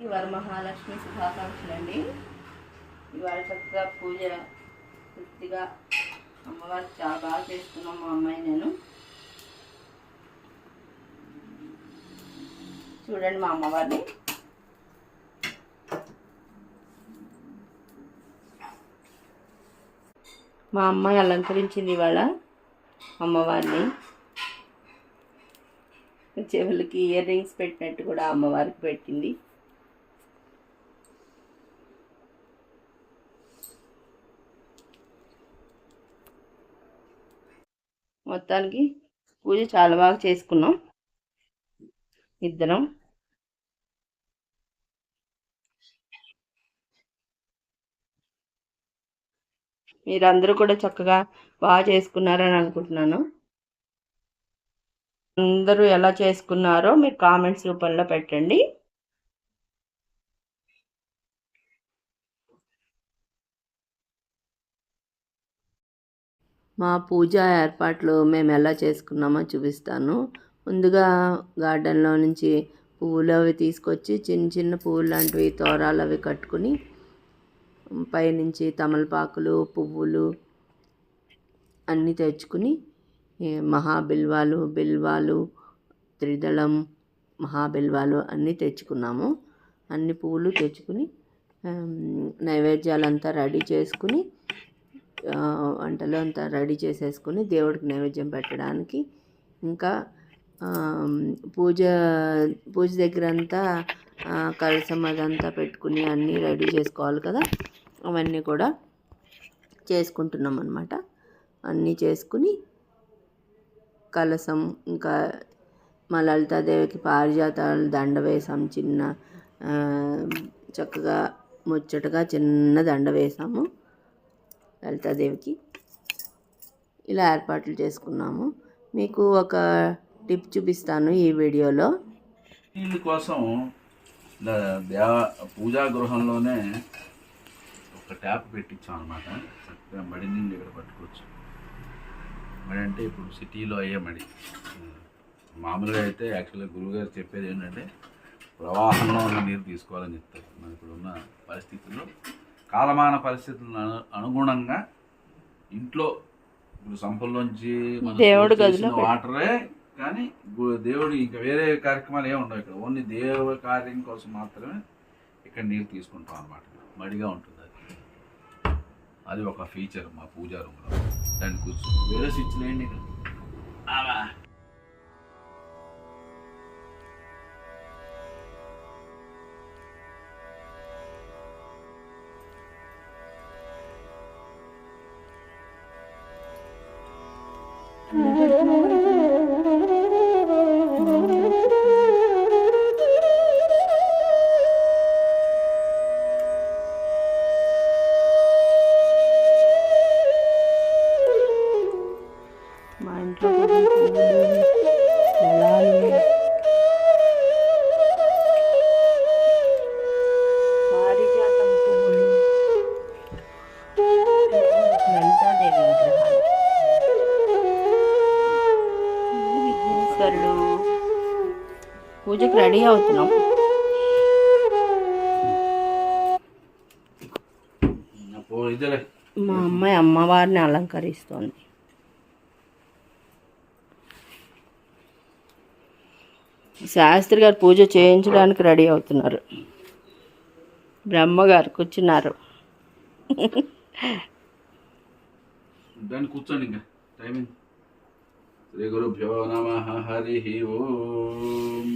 ఈ వరమహాలక్ష్మి శుభాకాంక్షలు అండి ఇవాళ చక్కగా పూజ తృప్తిగా అమ్మవారు చాలా బాగా చేసుకున్నాం మా అమ్మాయి నేను. చూడండి మా అమ్మవారిని. మా అమ్మాయి అలంకరించింది ఇవాళ అమ్మవారిని. చెవులకి ఇయర్ రింగ్స్ పెట్టినట్టు కూడా అమ్మవారికి పెట్టింది. మొత్తానికి పూజ చాలా బాగా చేసుకున్నాం. ఇద్దరం. మీరందరూ కూడా చక్కగా బాగా చేసుకున్నారని అనుకుంటున్నాను. అందరూ ఎలా చేసుకున్నారో మీరు కామెంట్స్ రూపంలో పెట్టండి. మా పూజ ఏర్పాట్లు మేము ఎలా చేసుకున్నామో చూపిస్తాను. ముందుగా గార్డెన్లో నుంచి పువ్వులు అవి తీసుకొచ్చి చిన్న చిన్న పువ్వులు లాంటివి తోరాలు అవి కట్టుకుని పైనుంచి తమలపాకులు పువ్వులు అన్నీ తెచ్చుకుని మహాబిల్వాలు బిల్వాలు త్రిదళం మహాబిల్వాలు అన్నీ తెచ్చుకున్నాము. అన్ని పువ్వులు తెచ్చుకుని నైవేద్యాలంతా రెడీ చేసుకుని వంటలు అంతా రెడీ చేసేసుకుని దేవుడికి నైవేద్యం పెట్టడానికి. ఇంకా పూజ పూజ దగ్గర అంతా కలసం అదంతా పెట్టుకుని అన్నీ రెడీ చేసుకోవాలి కదా. అవన్నీ కూడా చేసుకుంటున్నాం అనమాట అన్నీ చేసుకుని కలసం ఇంకా మా లలితాదేవికి పారిజాతాలు దండ వేసాం చిన్న చక్కగా ముచ్చటగా చిన్న దండ వేసాము. లలితాదేవికి ఇలా ఏర్పాట్లు చేసుకున్నాము. మీకు ఒక టిప్ చూపిస్తాను ఈ వీడియోలో. నీళ్ళ కోసం దేవ పూజా గృహంలోనే ఒక ట్యాప్ పెట్టించాం అనమాట చక్కగా మడి నుండి ఇక్కడ పట్టుకోవచ్చు. మడి అంటే ఇప్పుడు సిటీలో అయ్యే మడి. మామూలుగా అయితే యాక్చువల్గా గురువుగారు చెప్పేది ఏంటంటే ప్రవాహంలో ఉన్న నీరు తీసుకోవాలని చెప్తారు. మన ఇప్పుడున్న పరిస్థితుల్లో కాలమాన పరిస్థితులను అను అనుగుణంగా ఇంట్లో ఇప్పుడు సంపల్లోంచి దేవుడి గదిలో. వాటరే కానీ దేవుడు ఇంకా వేరే కార్యక్రమాలు ఏమి ఉండవు ఇక్కడ. ఓన్లీ దేవ కార్యం కోసం మాత్రమే ఇక్కడ నీరు తీసుకుంటాం అనమాట మడిగా ఉంటుంది అది. అది ఒక ఫీచర్ మా పూజా రూమ్లో. దాన్ని కూర్చో. వేరే స్విచ్ లేండి ఇక్కడ ఆవా. పూజకు రెడీ అవుతున్నాం. మా అమ్మాయి అమ్మవారిని అలంకరిస్తోంది. శాస్త్రి గారు పూజ చేయించడానికి రెడీ అవుతున్నారు. బ్రహ్మగారు కూర్చున్నారు. దాన్ని కూర్చోండి ఇంకా. టైమింగ్ శ్రీగురుభ్యో నమ హరి ఓం.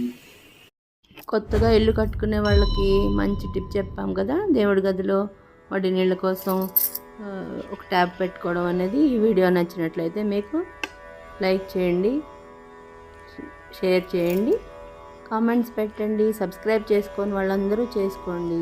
కొత్తగా ఇల్లు కట్టుకునే వాళ్ళకి మంచి టిప్ చెప్పాం కదా దేవుడి గదిలో వడి నీళ్ళ కోసం ఒక ట్యాబ్ పెట్టుకోవడం అనేది ఈ వీడియో నచ్చినట్లయితే మీకు లైక్ చేయండి షేర్ చేయండి కామెంట్స్ పెట్టండి సబ్స్క్రైబ్ చేసుకొని వాళ్ళందరూ చేసుకోండి.